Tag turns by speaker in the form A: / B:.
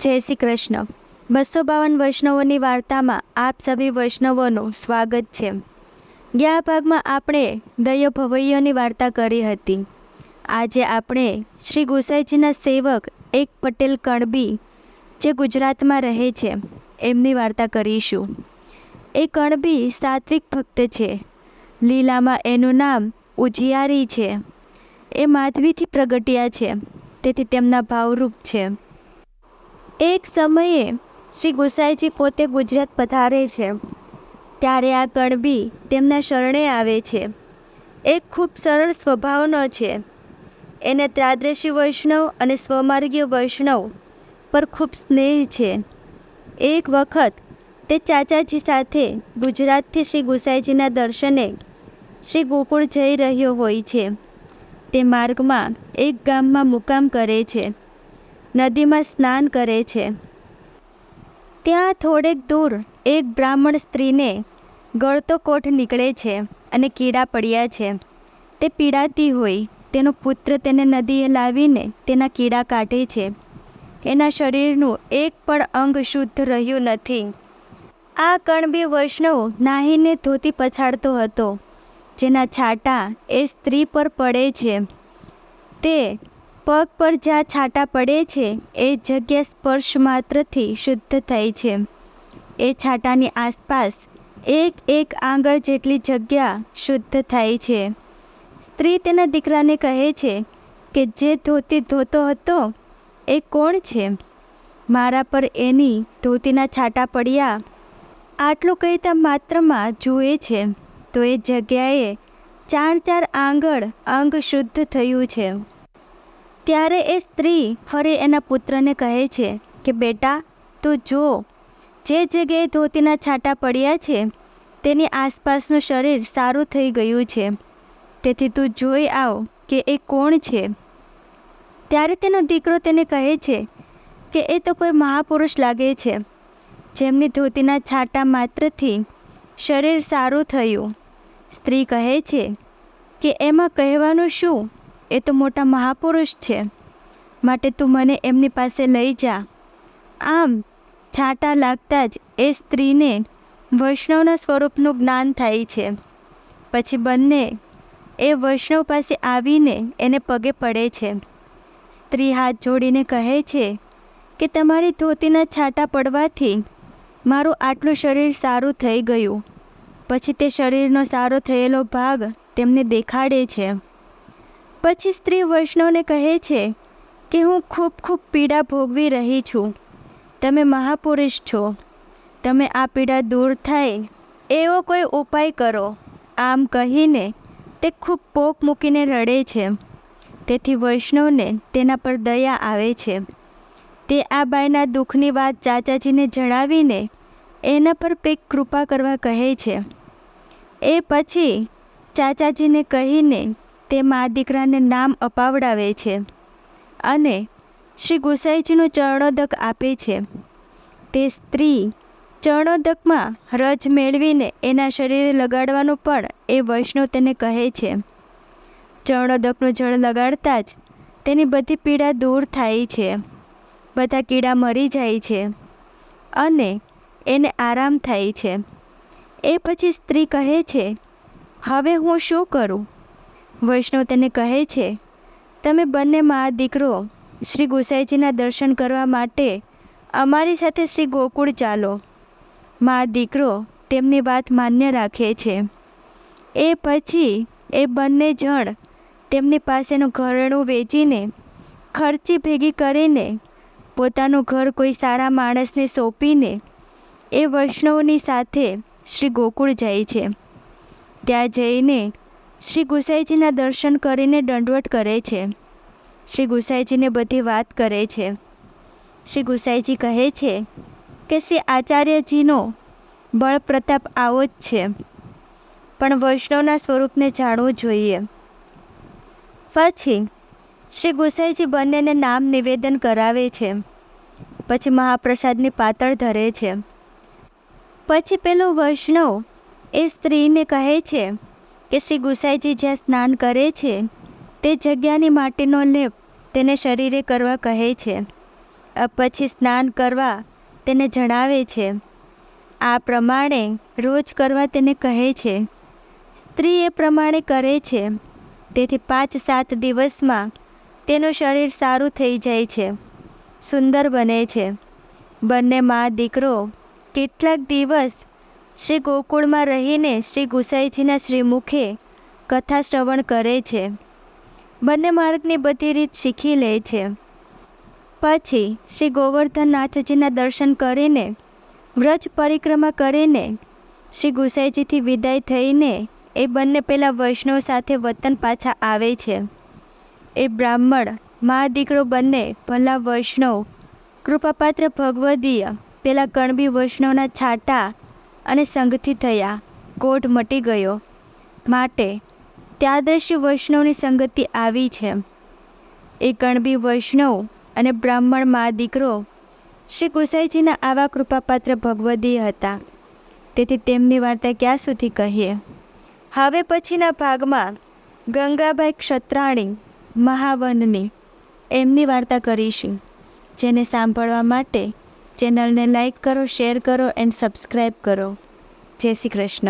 A: જય શ્રી કૃષ્ણ. બસો બાવન વૈષ્ણવોની વાર્તામાં આપ સભી વૈષ્ણવોનું સ્વાગત છે. ગયા ભાગમાં આપણે દયો ભવૈયોની વાર્તા કરી હતી. આજે આપણે શ્રી ગુસાઈજીના સેવક એક પટેલ કણબી, જે ગુજરાતમાં રહે છે, એમની વાર્તા કરીશું. એ કણબી સાત્વિક ભક્ત છે. લીલામાં એનું નામ ઉજિયારી છે. એ માધવીથી પ્રગટ્યા છે. તેથી તેમના ભાવરૂપ છે. એક સમયે શ્રી ગુસાઈજી પોતે ગુજરાત પધારે છે. ત્યારે આ કણબી તેમના શરણે આવે છે. એક ખૂબ સરળ સ્વભાવનો છે. એને ત્રાદ્રશી વૈષ્ણવ અને સ્વમાર્ગીય વૈષ્ણવ પર ખૂબ સ્નેહ છે. એક વખત તે ચાચાજી સાથે ગુજરાતથી શ્રી ગુસાઈજીના દર્શને શ્રી ગોકુળ જઈ રહ્યો હોય છે. તે માર્ગમાં એક ગામમાં મુકામ કરે છે. નદીમાં સ્નાન કરે છે. ત્યાં થોડેક દૂર એક બ્રાહ્મણ સ્ત્રીને ગળતો કોઠ નીકળે છે અને કીડા પડ્યા છે. તે પીડાતી હોય, તેનો પુત્ર તેને નદીએ લાવીને તેના કીડા કાઢે છે. એના શરીરનું એક પણ અંગ શુદ્ધ રહ્યું નથી. આ કણબી વૈષ્ણવ નાહીને ધોતી પછાડતો હતો, જેના છાંટા એ સ્ત્રી પર પડે છે. તે પગ પર જ્યાં છાંટા પડે છે, એ જગ્યા સ્પર્શ માત્રથી શુદ્ધ થાય છે. એ છાંટાની આસપાસ એક એક આંગળ જેટલી જગ્યા શુદ્ધ થાય છે. સ્ત્રી તેના દીકરાને કહે છે કે જે ધોતી ધોતો હતો, એ કોણ છે? મારા પર એની ધોતીના છાંટા પડ્યા. આટલું કહેતા માત્રમાં જુએ છે, તો એ જગ્યાએ ચાર ચાર આંગળ અંગ શુદ્ધ થયું છે. ત્યારે એ સ્ત્રી ફરી એના પુત્રને કહે છે કે, બેટા, તું જો, જે જગ્યાએ ધોતીના છાંટા પડ્યા છે, તેની આસપાસનું શરીર સારું થઈ ગયું છે. તેથી તું જોઈ આવ કે એ કોણ છે. ત્યારે તેનો દીકરો તેને કહે છે કે, એ તો કોઈ મહાપુરુષ લાગે છે. જેમની ધોતીના છાંટા માત્રથી શરીર સારું થયું. સ્ત્રી કહે છે કે, એમાં કહેવાનું શું? એ તો મોટા મહાપુરુષ છે. માટે તું મને એમની પાસે લઈ જા. આમ, છાંટા લાગતા જ એ સ્ત્રીને વૈષ્ણવના સ્વરૂપનું જ્ઞાન થાય છે. પછી બંને એ વૈષ્ણવ પાસે આવીને એને પગે પડે છે. સ્ત્રી હાથ જોડીને કહે છે કે તમારી ધોતીના છાંટા પડવાથી મારું આટલું શરીર સારું થઈ ગયું. પછી તે શરીરનો સારો થયેલો ભાગ તેમને દેખાડે છે. પછી સ્ત્રી વૈષ્ણવને કહે છે કે હું ખૂબ ખૂબ પીડા ભોગવી રહી છું. તમે મહાપુરુષ છો. તમે આ પીડા દૂર થાય. એવો કોઈ ઉપાય કરો. આમ કહીને તે ખૂબ પોક મૂકીને રડે છે. તેથી વૈષ્ણવને તેના પર દયા આવે છે. તે આ બાઈના દુઃખની વાત ચાચાજીને જણાવીને એના પર કંઈક કૃપા કરવા કહે છે. એ પછી ચાચાજીને કહીને તે મા દીકરાને નામ અપાવડાવે છે અને શ્રી ગુસાઈજીનું ચરણોદક આપે છે. તે સ્ત્રી ચરણોદકમાં રજ મેળવીને એના શરીરે લગાડવાનું પણ એ વૈષ્ણવ તેને કહે છે. ચરણોદકનું જળ લગાડતા જ તેની બધી પીડા દૂર થાય છે. બધા કીડા મરી જાય છે અને એને આરામ થાય છે. એ પછી સ્ત્રી કહે છે, હવે હું શું કરું? વૈષ્ણવ તેને કહે છે, તમે બંને મા દીકરો શ્રી ગોસાઈજીના દર્શન કરવા માટે અમારી સાથે શ્રી ગોકુળ ચાલો. મા દીકરો તેમની વાત માન્ય રાખે છે. એ પછી એ બંને જણ તેમની પાસેનું ઘરેણું વેચીને ખર્ચી ભેગી કરીને પોતાનું ઘર કોઈ સારા માણસને સોંપીને એ વૈષ્ણવની સાથે શ્રી ગોકુળ જાય છે. ત્યાં જઈને શ્રી ગુસાઈજીના દર્શન કરીને દંડવટ કરે છે. શ્રી ગુસાઈજીને બધી વાત કરે છે. શ્રી ગુસાઈજી કહે છે કે શ્રી આચાર્યજીનો બળ પ્રતાપ આવો જ છે. પણ વૈષ્ણવના સ્વરૂપને જાણવું જોઈએ. પછી શ્રી ગુસાઈજી બંનેને નામ નિવેદન કરાવે છે. પછી મહાપ્રસાદની પાતળ ધરે છે. પછી પેલો વૈષ્ણવ એ સ્ત્રીને કહે છે કે શ્રી ગુસાઈજી જ્યાં સ્નાન કરે છે, તે જગ્યાની માટીનો લેપ તેને શરીરે કરવા કહે છે. પછી સ્નાન કરવા તેને જણાવે છે. આ પ્રમાણે રોજ કરવા તેને કહે છે. સ્ત્રી એ પ્રમાણે કરે છે. તેથી પાંચ સાત દિવસમાં તેનું શરીર સારું થઈ જાય છે. સુંદર બને છે. બંને મા દીકરો કેટલાક દિવસ શ્રી ગોકુળમાં રહીને શ્રી ગુસાઈજીના શ્રીમુખે કથા શ્રવણ કરે છે. બંને માર્ગની બધી રીત શીખી લે છે. પછી શ્રી ગોવર્ધનનાથજીના દર્શન કરીને, વ્રજ પરિક્રમા કરીને શ્રી ગુસાઈજીથી વિદાય થઈને એ બંને પેલા વૈષ્ણવ સાથે વતન પાછા આવે છે. એ બ્રાહ્મણ મા દીકરો બંને ભલા વૈષ્ણવ, કૃપાપાત્ર ભગવદીય, પેલા કણબી વૈષ્ણવના છાટા અને સંગથી થયા. કોટ મટી ગયો. માટે ત્યાદૃશ્ય વૈષ્ણવની સંગતિ આવી છે. એ કણબી વૈષ્ણવ અને બ્રાહ્મણ મા દીકરો શ્રી ગુસાઈજીના આવા કૃપાપાત્ર ભગવદી હતા. તેથી તેમની વાર્તા ક્યાં સુધી કહીએ? હવે પછીના ભાગમાં ગંગાબાઈ ક્ષત્રાણી મહાવનની એમની વાર્તા કરીશું, જેને સાંભળવા માટે ચેનલને લાઈક કરો શેર કરો એન્ડ સબસ્ક્રાઈબ કરો. જય શ્રી કૃષ્ણ.